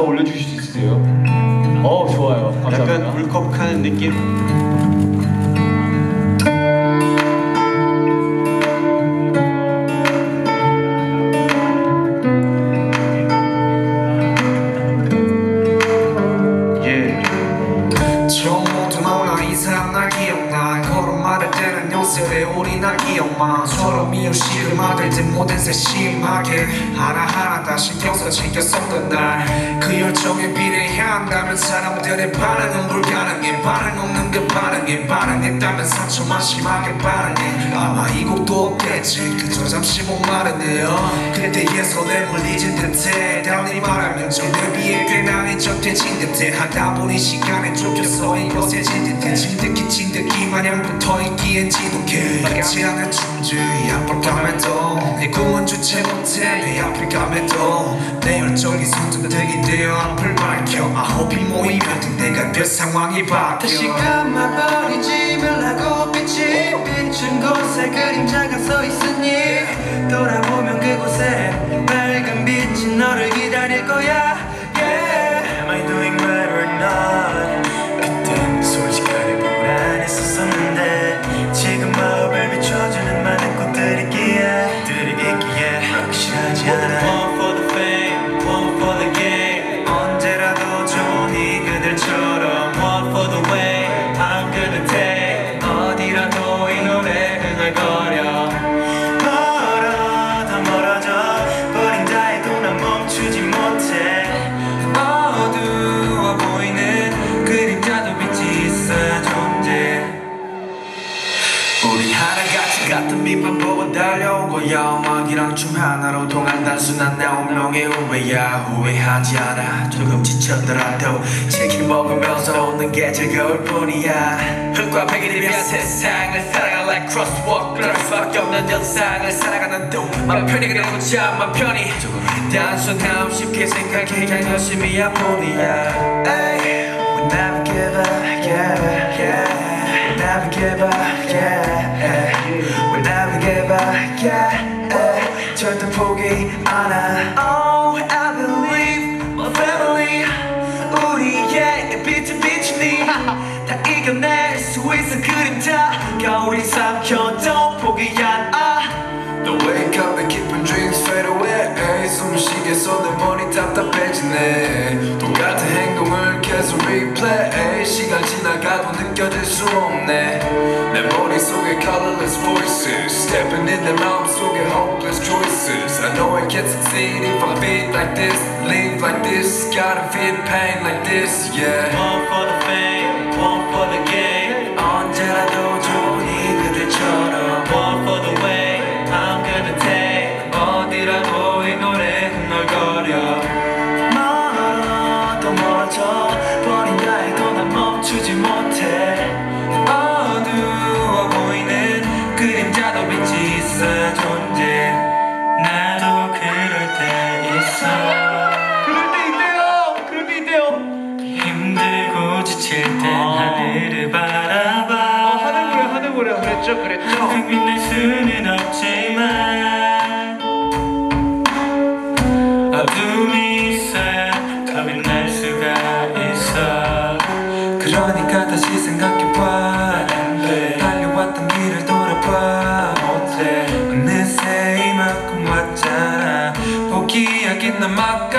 더 올려주실 수 있으세요? 어 좋아요 감사합니다 약간 울컥하는 느낌. 예. 세심하게 하나하나 다신 경써 챙겼었던 날. 그 열정에 비례한다면 사람들의 반응은 불가능해. 반응 없는 그 반응에 반응했다면 상처만 심하게 반응해. 아마 이 곡도 없겠지. 그저 잠시 목마르네요. 그때의 설렘을 잊은 듯해 달리 말하면 저들 비해 꽤 나해적해진 듯해. 하다 보니 시간에 쫓겨서 이곳에진 듯해. 진득히 진득히 마냥 붙어있기엔 지독해. 같지 않은 앞을 감해도. 내 꿈은 주체 못해. 내 앞을 감해도 내 열정이 손전등이 되어 앞을 밝혀. I hope 이 모이면 등대가 될 상황이 바뀌어. 다시 감아버리지 말라고 빛이 비춘 곳에 그림자가 서 있으니 돌아보면 그곳에 밝은 빛이 너를 기다릴 거야 같은 빛만 보고 달려온 거야. 음악이랑 춤 하나로 통한 단순한 내 운명의 후회야 후회하지 않아. 조금 지쳤더라도 치킨 먹으면서 웃는 게 즐거울 뿐이야. 흙과 백이 대한 세상을 살아가 like crosswalk 그럴 수밖에 없는 현상을 살아가는 동맘 편히 그래도 참맘 편히. 단순함 쉽게 생각해. 그냥 열심히야 뿐이야. Ay, we never give up. Yeah, yeah. We never give up 빛을 비추니 다 이겨낼 수 있어 그림자. 겨울이 삼켜도 포기 안아. The wake up and 깊은 dreams fade away. 숨 쉬겠어 내 머리 답답해지네. 똑같은 행동을 계속 replay 시간 지나가도 느껴질 수 없네 내 머릿속에 colorless voices Stepping in 내 마음속에 hopeless choices I know I can't succeed if I feel like this Live like this, gotta feel pain like this, yeah One for the fame, one for the game. 해도 난 멈추지 못해. 어두워 보이는 그림자도 빛이 있어 존재. 나도 그럴 때 있어. 그럴 때 있대요. 그럴 때 있대요. 힘들고 지칠 땐 하늘을 바라봐. 어, 하늘고래 하늘고래. 그랬죠 그랬죠. 빛날 수는 없지만 어둠이 그러니까 다시 생각해봐. 달려왔던 길을 돌아봐. 어때? 어느새 이만큼 왔잖아. 포기하긴 난막